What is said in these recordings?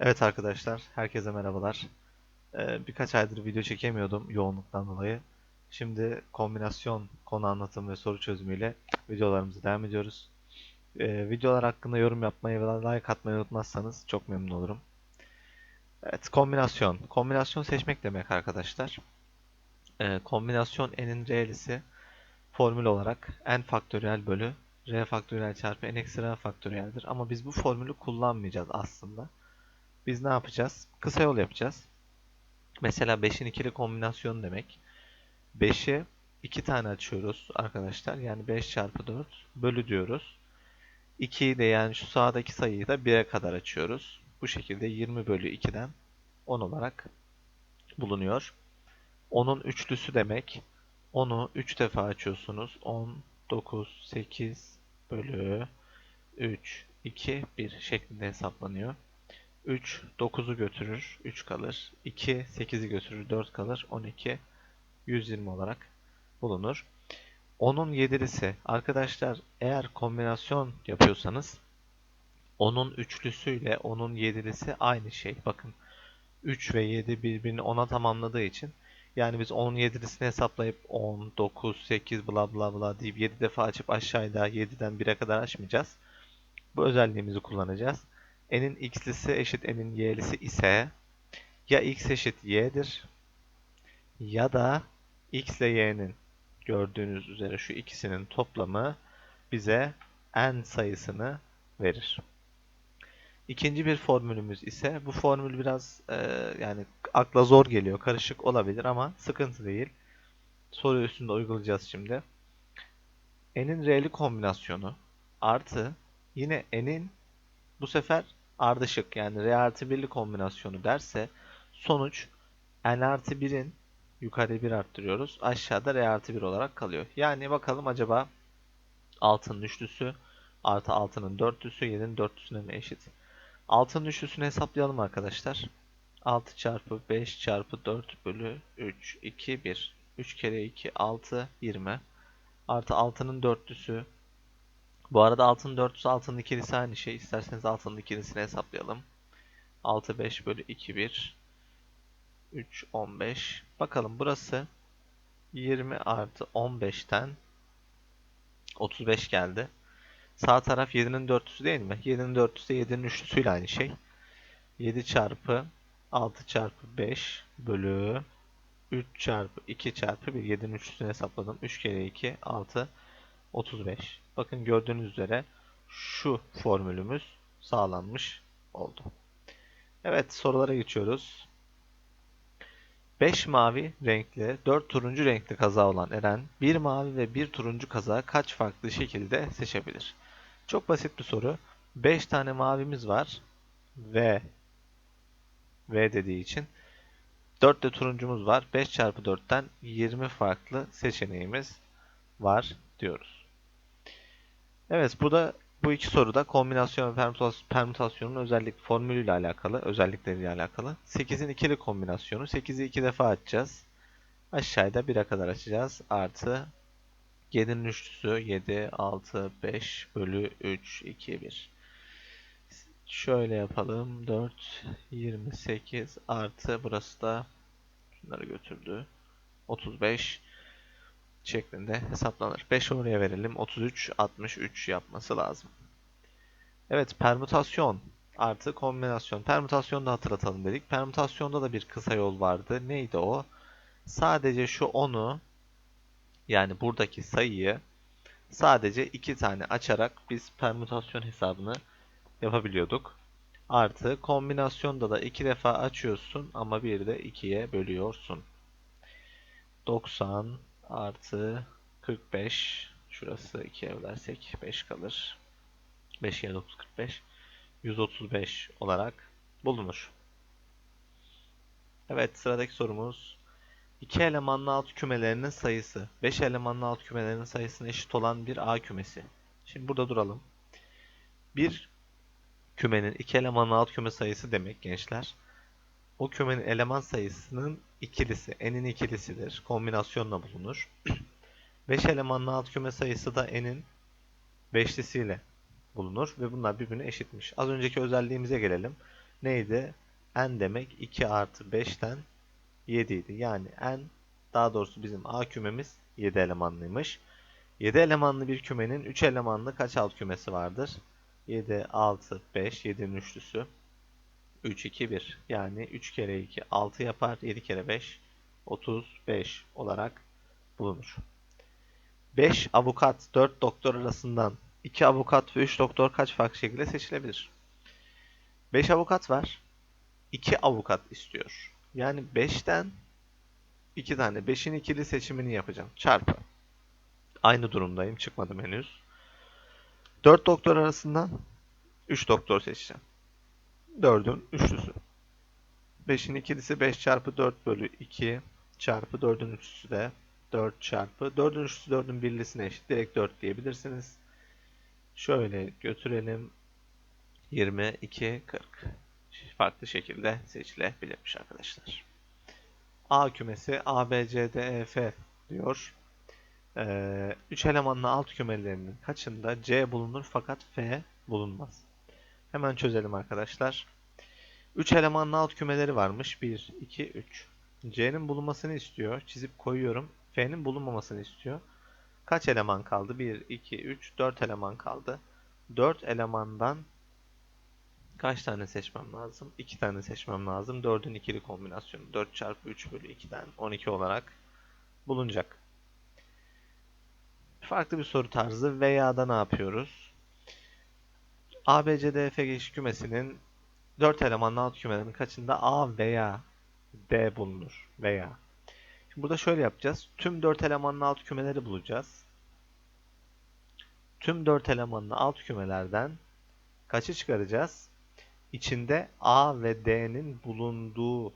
Evet arkadaşlar, herkese merhabalar. Ee, birkaç aydır video çekemiyordum yoğunluktan dolayı. Şimdi kombinasyon konu anlatım ve soru çözümüyle videolarımıza devam ediyoruz. Ee, videolar hakkında yorum yapmayı ve like atmayı unutmazsanız çok memnun olurum. Evet, kombinasyon. Kombinasyon seçmek demek arkadaşlar. Ee, kombinasyon n'in re'lisi formül olarak n faktöriyel bölü r faktöriyel çarpı n eksi r faktöriyeldir. Ama biz bu formülü kullanmayacağız aslında. Biz ne yapacağız? Kısa yol yapacağız. Mesela 5'in ikili kombinasyonu demek. 5'i 2 tane açıyoruz arkadaşlar. Yani 5 çarpı 4 bölü diyoruz. 2'yi de yani şu sağdaki sayıyı da 1'e kadar açıyoruz. Bu şekilde 20 bölü 2'den 10 olarak bulunuyor. 10'un üçlüsü demek. 10'u 3 defa açıyorsunuz. 10, 9, 8 bölü 3, 2, 1 şeklinde hesaplanıyor. 3 9'u götürür. 3 kalır. 2 8'i götürür. 4 kalır. 12 120 olarak bulunur. 10'un yedirisi. Arkadaşlar eğer kombinasyon yapıyorsanız 10'un üçlüsüyle 10'un yedirisi aynı şey. Bakın 3 ve 7 birbirini 10'a tamamladığı için yani biz 10'un yedirisini hesaplayıp 10, 9, 8 bla bla bla deyip 7 defa açıp aşağıda 7'den 1'e kadar açmayacağız. Bu özelliğimizi kullanacağız n'in x'lisi eşit n'in y'lisi ise ya x eşit y'dir ya da x ile y'nin gördüğünüz üzere şu ikisinin toplamı bize n sayısını verir. İkinci bir formülümüz ise bu formül biraz e, yani akla zor geliyor, karışık olabilir ama sıkıntı değil. Soru üstünde uygulayacağız şimdi. n'in r'li kombinasyonu artı yine n'in bu sefer ardışık yani R artı 1'li kombinasyonu derse sonuç N artı 1'in yukarı 1 arttırıyoruz. Aşağıda R artı 1 olarak kalıyor. Yani bakalım acaba 6'nın üçlüsü artı 6'nın dörtlüsü 7'nin dörtlüsüne mi eşit? 6'nın üçlüsünü hesaplayalım arkadaşlar. 6 çarpı 5 çarpı 4 bölü 3 2 1 3 kere 2 6 20 artı 6'nın dörtlüsü bu arada altın 400 altının ikilisi aynı şey. İsterseniz altının ikilisini hesaplayalım. 6 5 bölü 2 1 3 15. Bakalım burası 20 artı 15'ten 35 geldi. Sağ taraf 7'nin 4'lüsü değil mi? 7'nin 4'lüsü de 7'nin üçlüsüyle aynı şey. 7 çarpı 6 çarpı 5 bölü 3 çarpı 2 çarpı 1. 7'nin üçlüsünü hesapladım. 3 kere 2 6 35. Bakın gördüğünüz üzere şu formülümüz sağlanmış oldu. Evet sorulara geçiyoruz. 5 mavi renkli, 4 turuncu renkli kaza olan Eren, 1 mavi ve 1 turuncu kaza kaç farklı şekilde seçebilir? Çok basit bir soru. 5 tane mavimiz var ve V dediği için 4 de turuncumuz var. 5 çarpı 4'ten 20 farklı seçeneğimiz var diyoruz. Evet burada bu iki soruda kombinasyon ve permütasyonun özellik formülüyle alakalı, özellikleriyle alakalı. 8'in ikili kombinasyonu. 8'i iki defa açacağız. Aşağıda 1'e kadar açacağız. Artı 7'nin üçlüsü 7, 6, 5 bölü 3, 2, 1. Şöyle yapalım. 4, 28 artı burası da şunları götürdü. 35 şeklinde hesaplanır. 5 oraya verelim. 33, 63 yapması lazım. Evet, permütasyon artı kombinasyon. Permütasyonu da hatırlatalım dedik. Permütasyonda da bir kısa yol vardı. Neydi o? Sadece şu 10'u yani buradaki sayıyı sadece 2 tane açarak biz permütasyon hesabını yapabiliyorduk. Artı kombinasyonda da 2 defa açıyorsun ama bir de 2'ye bölüyorsun. 90 artı 45 şurası 2'ye bölersek 5 kalır. 5 kere 9 45 135 olarak bulunur. Evet sıradaki sorumuz 2 elemanlı alt kümelerinin sayısı 5 elemanlı alt kümelerinin sayısına eşit olan bir A kümesi. Şimdi burada duralım. Bir kümenin 2 elemanlı alt küme sayısı demek gençler. O kümenin eleman sayısının ikilisi, n'in ikilisidir. Kombinasyonla bulunur. 5 elemanlı alt küme sayısı da n'in beşlisiyle bulunur ve bunlar birbirine eşitmiş. Az önceki özelliğimize gelelim. neydi? n demek 2 artı 5'ten 7 idi. Yani n daha doğrusu bizim A kümemiz 7 elemanlıymış. 7 elemanlı bir kümenin 3 elemanlı kaç alt kümesi vardır? 7, 6, 5, 7'nin üçlüsü. 3, 2, 1. Yani 3 kere 2, 6 yapar. 7 kere 5, 35 olarak bulunur. 5 avukat, 4 doktor arasından 2 avukat ve 3 doktor kaç farklı şekilde seçilebilir? 5 avukat var. 2 avukat istiyor. Yani 5'ten 2 tane. 5'in ikili seçimini yapacağım. Çarpı. Aynı durumdayım. Çıkmadım henüz. 4 doktor arasından 3 doktor seçeceğim. 4'ün üçlüsü. 5'in ikilisi 5 çarpı 4 bölü 2 çarpı 4'ün üçlüsü de 4 çarpı 4'ün üçlüsü 4'ün birlisine eşit. Direkt 4 diyebilirsiniz. Şöyle götürelim. 22, 40. Farklı şekilde seçilebilirmiş arkadaşlar. A kümesi A, B, C, D, E, F diyor. 3 ee, elemanlı alt kümelerinin kaçında C bulunur fakat F bulunmaz. Hemen çözelim arkadaşlar. 3 elemanlı alt kümeleri varmış. 1, 2, 3. C'nin bulunmasını istiyor. Çizip koyuyorum. F'nin bulunmamasını istiyor. Kaç eleman kaldı? 1, 2, 3, 4 eleman kaldı. 4 elemandan kaç tane seçmem lazım? 2 tane seçmem lazım. 4'ün ikili kombinasyonu. 4 çarpı 3 bölü 2'den 12 olarak bulunacak. Farklı bir soru tarzı veya da ne yapıyoruz? A, B, C, D, F geçiş kümesinin 4 elemanlı alt kümelerinin kaçında A veya D bulunur? Veya. Şimdi burada şöyle yapacağız. Tüm 4 elemanlı alt kümeleri bulacağız. Tüm 4 elemanlı alt kümelerden kaçı çıkaracağız? İçinde A ve D'nin bulunduğu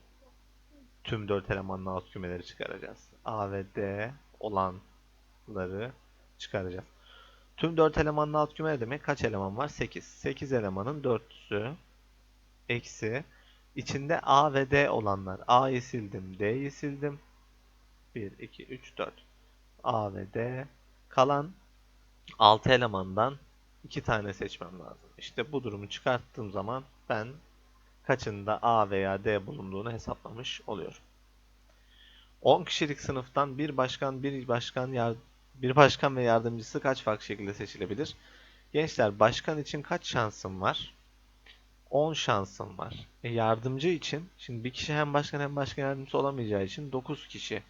tüm 4 elemanlı alt kümeleri çıkaracağız. A ve D olanları çıkaracağız. Tüm 4 elemanlı alt küme demek kaç eleman var? 8. 8 elemanın 4'lüsü eksi içinde A ve D olanlar. A'yı sildim, D'yi sildim. 1, 2, 3, 4. A ve D. Kalan 6 elemandan 2 tane seçmem lazım. İşte bu durumu çıkarttığım zaman ben kaçında A veya D bulunduğunu hesaplamış oluyorum. 10 kişilik sınıftan bir başkan, bir başkan yard bir başkan ve yardımcısı kaç farklı şekilde seçilebilir? Gençler başkan için kaç şansım var? 10 şansım var. E yardımcı için şimdi bir kişi hem başkan hem başkan yardımcısı olamayacağı için 9 kişi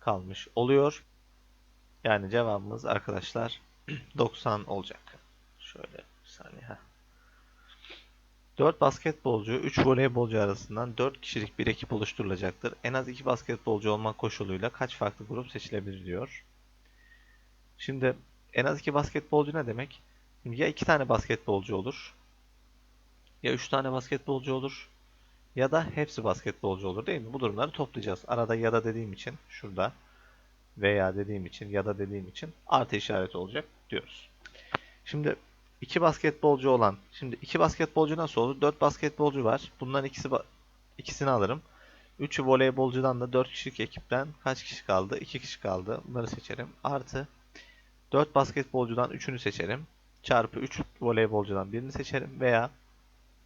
kalmış oluyor. Yani cevabımız arkadaşlar 90 olacak. Şöyle bir saniye. Heh. 4 basketbolcu, 3 voleybolcu arasından 4 kişilik bir ekip oluşturulacaktır. En az 2 basketbolcu olmak koşuluyla kaç farklı grup seçilebilir diyor. Şimdi en az 2 basketbolcu ne demek? Ya 2 tane basketbolcu olur. Ya 3 tane basketbolcu olur. Ya da hepsi basketbolcu olur değil mi? Bu durumları toplayacağız. Arada ya da dediğim için şurada veya dediğim için ya da dediğim için artı işareti olacak diyoruz. Şimdi iki basketbolcu olan, şimdi iki basketbolcu nasıl olur? Dört basketbolcu var. Bunların ikisi ikisini alırım. Üçü voleybolcudan da dört kişilik ekipten kaç kişi kaldı? İki kişi kaldı. Bunları seçerim. Artı dört basketbolcudan üçünü seçerim. Çarpı üç voleybolcudan birini seçerim. Veya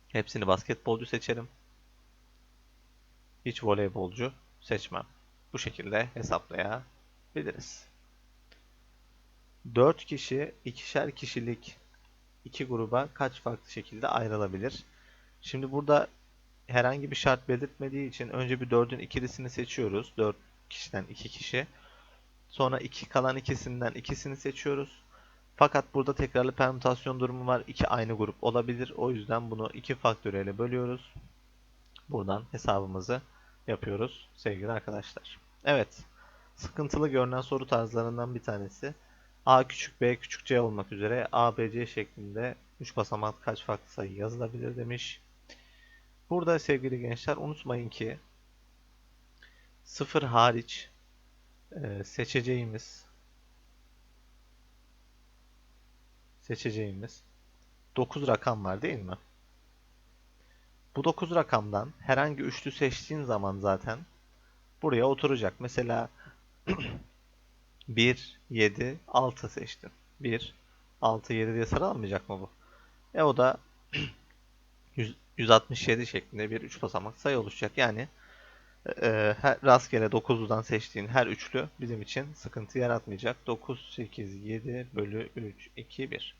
hepsini basketbolcu seçerim. Hiç voleybolcu seçmem. Bu şekilde hesaplayabiliriz. 4 kişi ikişer kişilik iki gruba kaç farklı şekilde ayrılabilir? Şimdi burada herhangi bir şart belirtmediği için önce bir 4'ün ikilisini seçiyoruz. 4 kişiden 2 kişi. Sonra 2 kalan ikisinden ikisini seçiyoruz. Fakat burada tekrarlı permütasyon durumu var. 2 aynı grup olabilir. O yüzden bunu 2 faktöriyle bölüyoruz. Buradan hesabımızı yapıyoruz sevgili arkadaşlar. Evet. Sıkıntılı görünen soru tarzlarından bir tanesi. A küçük B küçük C olmak üzere A, B, C şeklinde 3 basamak kaç farklı sayı yazılabilir demiş. Burada sevgili gençler unutmayın ki 0 hariç e, seçeceğimiz seçeceğimiz 9 rakam var değil mi? Bu 9 rakamdan herhangi üçlü seçtiğin zaman zaten buraya oturacak. Mesela 1, 7, 6 seçtim. 1, 6, 7 diye sıralamayacak mı bu? E o da 167 şeklinde bir 3 basamak sayı oluşacak. Yani e, her, rastgele 9'dan seçtiğin her üçlü bizim için sıkıntı yaratmayacak. 9, 8, 7 bölü 3, 2, 1.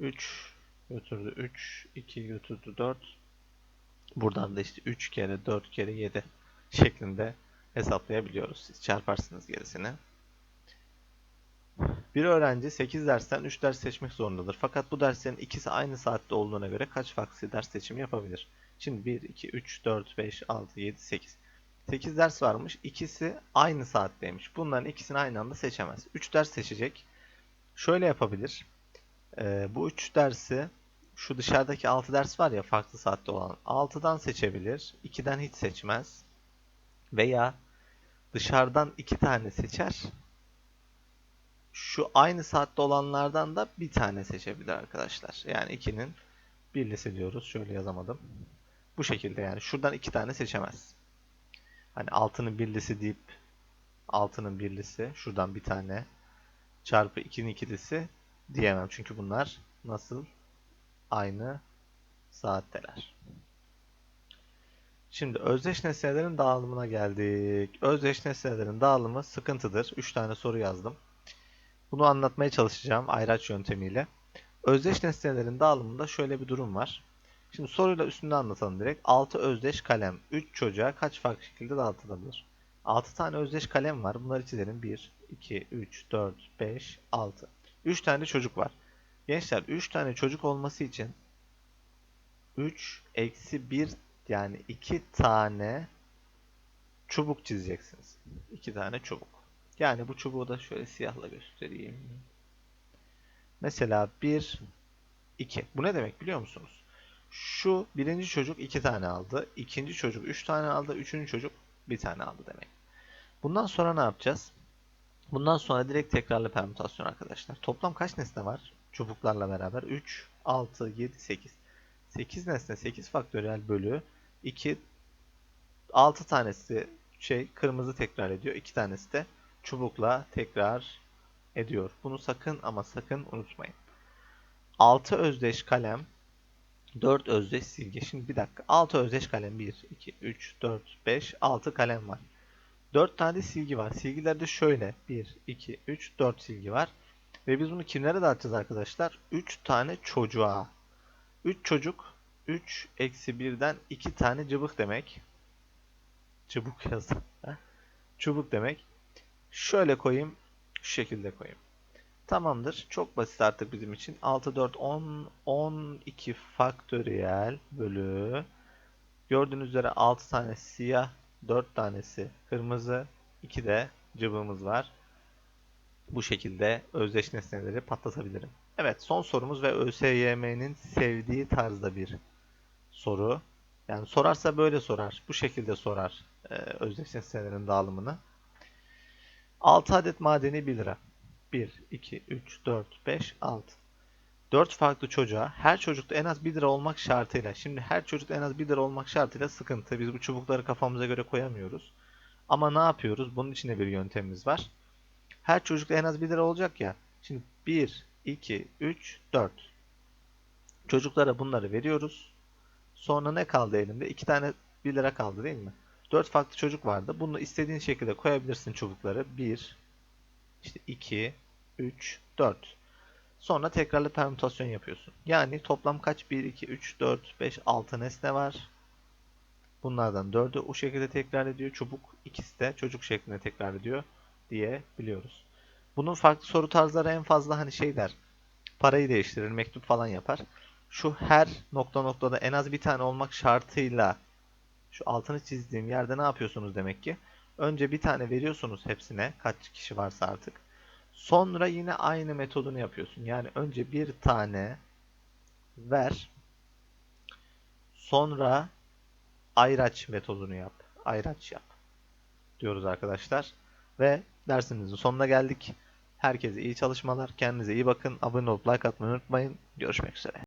3 götürdü 3, 2 götürdü 4. Buradan da işte 3 kere 4 kere 7 şeklinde hesaplayabiliyoruz. Siz çarparsınız gerisini. Bir öğrenci 8 dersten 3 ders seçmek zorundadır. Fakat bu derslerin ikisi aynı saatte olduğuna göre kaç farklı ders seçimi yapabilir? Şimdi 1, 2, 3, 4, 5, 6, 7, 8. 8 ders varmış. İkisi aynı saatteymiş. Bunların ikisini aynı anda seçemez. 3 ders seçecek. Şöyle yapabilir. Ee, bu 3 dersi şu dışarıdaki 6 ders var ya farklı saatte olan 6'dan seçebilir. 2'den hiç seçmez. Veya dışarıdan 2 tane seçer. Şu aynı saatte olanlardan da bir tane seçebilir arkadaşlar. Yani 2'nin birlisi diyoruz. Şöyle yazamadım. Bu şekilde yani. Şuradan 2 tane seçemez. Hani 6'nın birlisi deyip 6'nın birlisi şuradan bir tane çarpı 2'nin ikilisi diyemem. Çünkü bunlar nasıl aynı saatteler. Şimdi özdeş nesnelerin dağılımına geldik. Özdeş nesnelerin dağılımı sıkıntıdır. 3 tane soru yazdım. Bunu anlatmaya çalışacağım ayraç yöntemiyle. Özdeş nesnelerin dağılımında şöyle bir durum var. Şimdi soruyla üstünde anlatalım direkt. 6 özdeş kalem 3 çocuğa kaç farklı şekilde dağıtılabilir? 6 tane özdeş kalem var. Bunları çizelim. 1, 2, 3, 4, 5, 6. 3 tane çocuk var. Gençler 3 tane çocuk olması için 3 eksi 1 yani 2 tane çubuk çizeceksiniz. 2 tane çubuk. Yani bu çubuğu da şöyle siyahla göstereyim. Mesela 1, 2. Bu ne demek biliyor musunuz? Şu birinci çocuk 2 tane aldı. ikinci çocuk 3 tane aldı. Üçüncü çocuk 1 tane aldı demek. Bundan sonra ne yapacağız? Bundan sonra direkt tekrarlı permütasyon arkadaşlar. Toplam kaç nesne var? Çubuklarla beraber 3, 6, 7, 8. 8 nesne 8 faktöriyel bölü 2 6 tanesi şey kırmızı tekrar ediyor. 2 tanesi de çubukla tekrar ediyor. Bunu sakın ama sakın unutmayın. 6 özdeş kalem 4 özdeş silgi. Şimdi bir dakika. 6 özdeş kalem 1, 2, 3, 4, 5, 6 kalem var. 4 tane silgi var. Silgilerde şöyle 1, 2, 3, 4 silgi var. Ve biz bunu kimlere dağıtacağız arkadaşlar? 3 tane çocuğa. 3 çocuk 3 eksi 1'den 2 tane cıbık demek. Çubuk yazdım. Çubuk demek. Şöyle koyayım. Şu şekilde koyayım. Tamamdır. Çok basit artık bizim için. 6, 4, 10, 12 faktöriyel bölü. Gördüğünüz üzere 6 tane siyah, 4 tanesi kırmızı, 2 de cıbığımız var. Bu şekilde özdeş nesneleri patlatabilirim. Evet son sorumuz ve ÖSYM'nin sevdiği tarzda bir soru. Yani sorarsa böyle sorar. Bu şekilde sorar e, özdeş nesnelerin dağılımını. 6 adet madeni 1 lira. 1, 2, 3, 4, 5, 6. 4 farklı çocuğa her çocukta en az 1 lira olmak şartıyla. Şimdi her çocukta en az 1 lira olmak şartıyla sıkıntı. Biz bu çubukları kafamıza göre koyamıyoruz. Ama ne yapıyoruz? Bunun için de bir yöntemimiz var. Her çocukta en az 1 lira olacak ya. Şimdi 1, 2, 3, 4. Çocuklara bunları veriyoruz. Sonra ne kaldı elimde? 2 tane 1 lira kaldı değil mi? 4 farklı çocuk vardı. Bunu istediğin şekilde koyabilirsin çubukları. 1, işte 2, 3, 4. Sonra tekrarlı permütasyon yapıyorsun. Yani toplam kaç? 1, 2, 3, 4, 5, 6 nesne var. Bunlardan 4'ü o şekilde tekrar ediyor. Çubuk ikisi de çocuk şeklinde tekrar ediyor diye biliyoruz. Bunun farklı soru tarzları en fazla hani şey der. Parayı değiştirir, mektup falan yapar. Şu her nokta noktada en az bir tane olmak şartıyla şu altını çizdiğim yerde ne yapıyorsunuz demek ki? Önce bir tane veriyorsunuz hepsine kaç kişi varsa artık. Sonra yine aynı metodunu yapıyorsun. Yani önce bir tane ver. Sonra ayraç metodunu yap. Ayraç yap. Diyoruz arkadaşlar. Ve dersimizin sonuna geldik. Herkese iyi çalışmalar. Kendinize iyi bakın. Abone olup like atmayı unutmayın. Görüşmek üzere.